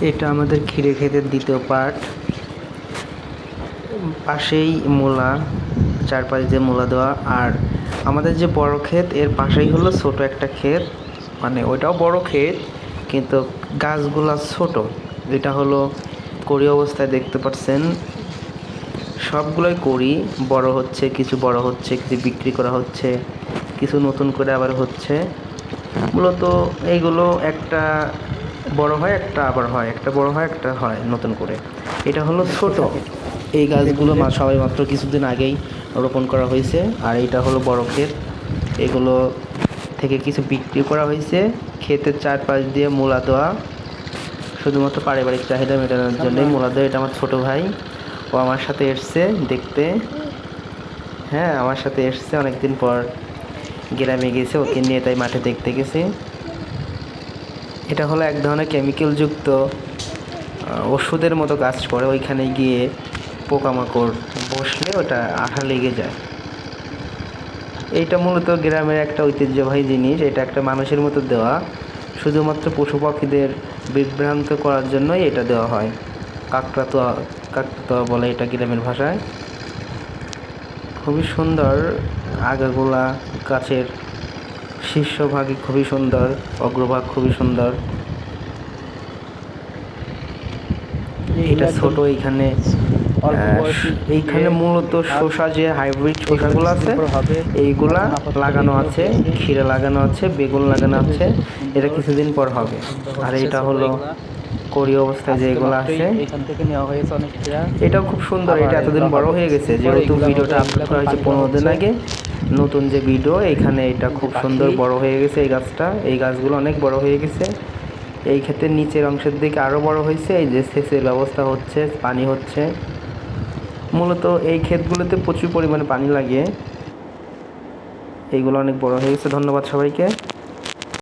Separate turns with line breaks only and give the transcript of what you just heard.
এটা আমাদের ক্ষীরে ক্ষেতের দ্বিতীয় পার্ট পাশেই মূলা, চারপাশ দিয়ে মূলা দেওয়া। আর আমাদের যে বড় ক্ষেত, এর পাশেই হলো ছোট একটা ক্ষেত। মানে ওইটাও বড় ক্ষেত, কিন্তু গাছগুলা ছোট। এটা হলো করি অবস্থায় দেখতে পাচ্ছেন। সবগুলোই করি বড় হচ্ছে, কিছু বড় হচ্ছে, কিছু বিক্রি করা হচ্ছে, কিছু নতুন করে আবার হচ্ছে। মূলত এইগুলো একটা বড় হয় একটা, আবার হয় একটা, বড় হয় একটা, হয় নতুন করে। এটা হলো ছোট। এই গাছগুলো সবাই মাত্র কিছুদিন আগেই রোপণ করা হয়েছে। আর এটা হলো বড় ক্ষেত। এগুলো থেকে কিছু বিক্রি করা হয়েছে। ক্ষেতের চারপাশ দিয়ে মূলা দেওয়া। শুধুমাত্র পারিবারিক চাহিদা মেটানোর জন্যই মূলা দেওয়া। এটা আমার ছোটো ভাই। ও আমার সাথে এসছে দেখতে। হ্যাঁ আমার সাথে এসছে। অনেকদিন পর গ্রামে গেছে। ওকে নিয়ে তাই মাঠে দেখতে গেছি। এটা হলো এক ধরনের কেমিক্যালযুক্ত ওষুধের মতো কাজ করে। ওইখানে গিয়ে পোকামাকড় বসলে ওটা আঠা লেগে যায়। এইটা মূলত গ্রামের একটা ঐতিহ্যবাহী জিনিস। এটা একটা মানুষের মতো দেওয়া। শুধুমাত্র পশু পাখিদের বিভ্রান্ত করার জন্যই এটা দেওয়া হয়। কাকড়াতোয়া কাকড়াতোয়া বলে এটা গ্রামের ভাষায়। খুবই সুন্দর আগাগোলা গাছের শীর্ষভাগে খুবই সুন্দর অগ্রভাগ খুবই সুন্দর। এটা ছোট এইখানে এইখানে মূলত শসা যে হাইব্রিড শসাগুলো আছে। এইগুলা লাগানো আছে। ক্ষীরে লাগানো আছে বেগুন লাগানো আছে এটা কিছুদিন পর হবে। আর এটা হলো কড়ি অবস্থায় যে এগুলো আছে।
এখান থেকে নেওয়া হয়েছে অনেকটা
এটাও খুব সুন্দর এটা এতদিন বড় হয়ে গেছে যেহেতু ভিডিওটা আপলোড করা হয়েছে পনেরো দিন আগে। নতুন যে বিডো এখানে এটা খুব সুন্দর বড় হয়ে গেছে এই গাছটা। এই গাছগুলো অনেক বড় হয়ে গেছে। এই ক্ষেত্রে নিচের অংশের দিকে আরও বড় হয়েছে। এই যে সেচের ব্যবস্থা হচ্ছে, পানি হচ্ছে। মূলত এই ক্ষেতগুলোতে প্রচুর পরিমাণে পানি লাগে। এইগুলো অনেক বড় হয়ে গেছে। ধন্যবাদ সবাইকে।